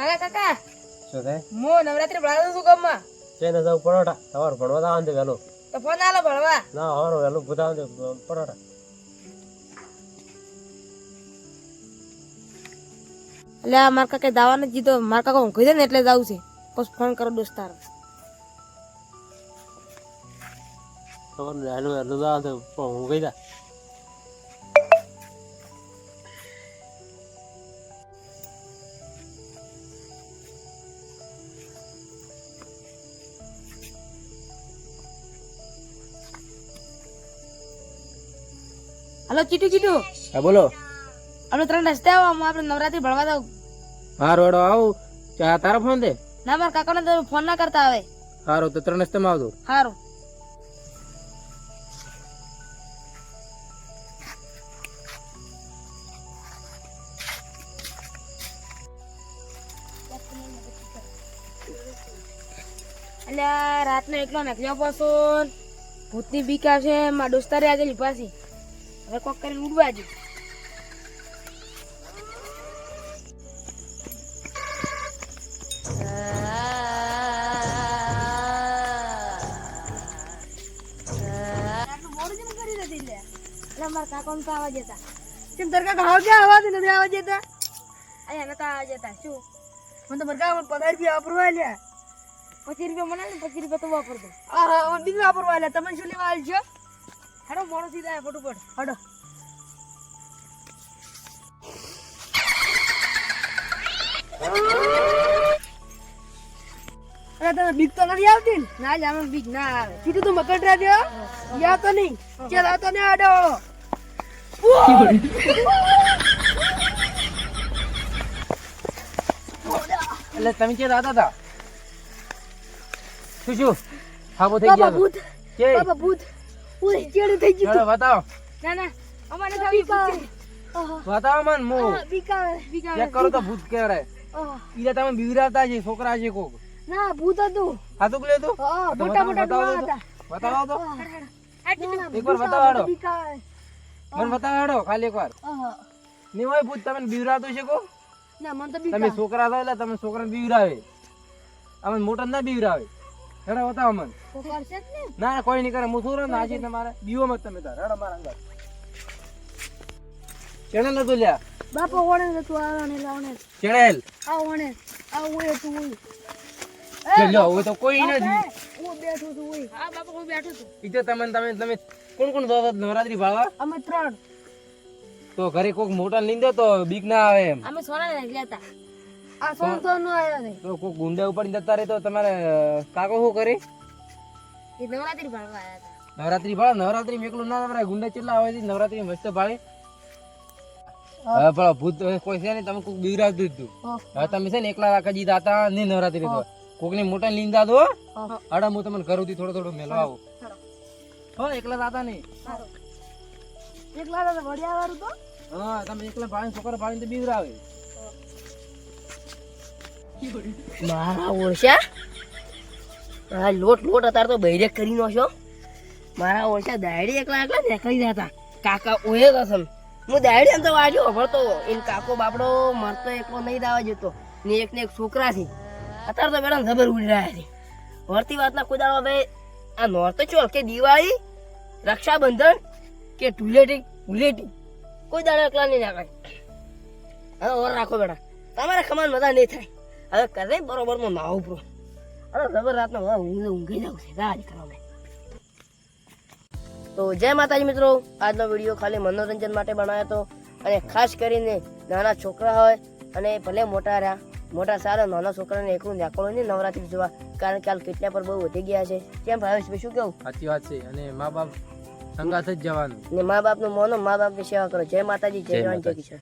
કાકા કાકા. શું થાય? હું નવરાત્રી ભણાવું છું ગામમાં તેને જાવ પરોઠા? સવાર ભણવા જવાનું છે વહેલું. તો ફોન આલો ભણવા. ના સવાર વહેલું છે પરોઠા. એટલે આ મારા કાકા દાવા નથી જીતો મારા કાકા ઊંઘી દે ને એટલે જાવું છે. પછી ફોન કરો દોસ્તાર. સવાર વહેલું વહેલું જવાનું છે હલો ચીટુ ચીટુ. હા બોલો. આપણે ત્રણ રસ્તે આવો હું આપણે નવરાત્રી ભણવા દઉં. હા રોડો આવું. ચા તારો ફોન દે? ના મારા કાકાને તમે ફોન ના કરતા આવે. સારું તો ત્રણ રસ્તામાં આવજો. હારો. એટલે રાતનો એકલો નીકળ્યો પાછો ભૂતની બીક આવશે મારા દોસ્તારે આજે લીપાસી. હવે કોક કરીને ઉડવા દે. કેમ તાર કાકા હાવ ક્યાં આવાજ નથી આવા જતા અહીંયા નતા આવા જતા શું? મને તો મરકા પંદર રૂપિયા વાપરવા લ્યા પચીસ રૂપિયા મને પચીસ રૂપિયા તો વાપરતો હા હા બીજું વાપરવા લ્યા તમે શું લેવા આવ્યો છો હેડો મોડો જાય ફટોફટ. હેડો. અરે તને બીક તો નથી આવતી ને? ના જ આમાં બીક ના આવે. કીધું તું મકર રાજો યા તો નહીં. ચાલ આ તો ને આડો એટલે તમે કે દાદા હતા? શું શું? ખાબો થઈ બાબા ગયા ભૂત. કે? બાબા ભૂત. ઓય ચેડું થઈ ગયું ચાલો બતાવો ના ના અમારે આવે બતાવો મન મો બીક આવે બીક આવે ચેક કરો તો ભૂત કહેવાય. ઈલે તમે બીવરાવતા છે છોકરા છે કોક. ના ભૂત હતું. તું? હા મોટા મોટા બતાવો હતા. બતાવો તો એકવાર બતાવાડો મને બતાવાડો ખાલી એકવાર. નહીં હોય ભૂત તમે બીવરાવતું છે કો ના મને તો બીક તમે છોકરા છો એટલે તમે છોકરાને બીવરાવે. અમે મોટા ના બીવરાવે. હેડો બતાવો મને. ને. કોઈ નહીં કરે. હું શું ના છે તમારે દીવો મત તમે તાર. હેડો મારા અંદર ચેણેલ નતું લ્યા? બાપો ઓણે તું આવણે લાવણે ચેણેલ આ ઓણે આ ઓય તું ઓય લ્યો હવે તો કોઈ નથી હું બેઠો છું ઓય હા બાપા હું બેઠો છું. ઈ તમે તમે તમે કોણ કોણ જાવ નવરાત્રી અમે ત્રણ. તો ઘરે કોક મોટા લીંદો તો બીક ના આવે એમ. અમે સોના હતા આ સોન નો આવ્યો ને તો કોક ગુંડા ઉપર જતા રહે તો તમારે કાકો શું કરે? એ નવરાત્રી હતા. નવરાત્રી ભાળે નવરાત્રી એકલું ના નવરાય. ગુંડા કેટલા આવે છે? નવરાત્રી મસ્ત ભાળે હવે પણ ભૂત કોઈ છે ને તમે બીવરાવતું જ હવે તમે છે ને એકલા રાખા હતા નહીં નવરાત્રી તો કોકની મોટા લીંદા દો. અડા હું તમને ઘરું થી થોડો થોડો મેળવા આવું હો એકલા દાતા નહીં. એકલા દાદા વડિયા વાળું તો? હા તમે એકલા ભાઈ છોકરા ભાઈ તો બીવરાવે. મારા ઓળશા? આ લોટ લોટ અત્યારે તો બૈરે કરી નો છો મારા ઓળશા દાડી એકલા એકલા નીકળી જતા. કાકા ઓએ કસમ હું દાડી એમ તો વાજો ભરતો એન કાકો બાપડો મરતો એકલો નહીં દાવા જતો. ને એક ને એક છોકરા છે. અત્યારે તો મેડમ ખબર ઉડી રહ્યા છે. વળતી વાતના કોઈ ભાઈ આ નોર તો ચોલ કે દિવાળી, રક્ષાબંધન કે ટુલેટી ધૂળેટી કોઈ દાડો એકલા નહીં નાખાય હવે ઓર રાખો બેટા. તમારે ખમાન મજા નહીં થાય. હવે કરે બરોબરમાં નાવું પ્રો અરે જબર રાતનો હવે હું ઊંઘી જાઉં છે રાજ કરવા તો જય માતાજી મિત્રો આજનો વીડિયો ખાલી મનોરંજન માટે બનાવ્યો હતો. અને ખાસ કરીને નાના છોકરા હોય અને ભલે મોટા રહ્યા મોટા સારા નાના છોકરાને એકલું નાખવાનું નહીં નવરાત્રી જોવા. કારણ કે હાલ કેટલા પર બહુ વધી ગયા છે. કેમ ભાવેશ શું કેવું? સાચી વાત છે. અને મા બાપ સંગાથ જ જવાનું. ને મા બાપનું મોનો મા બાપની સેવા કરો. જય માતાજી જય જવાન જય કિશન.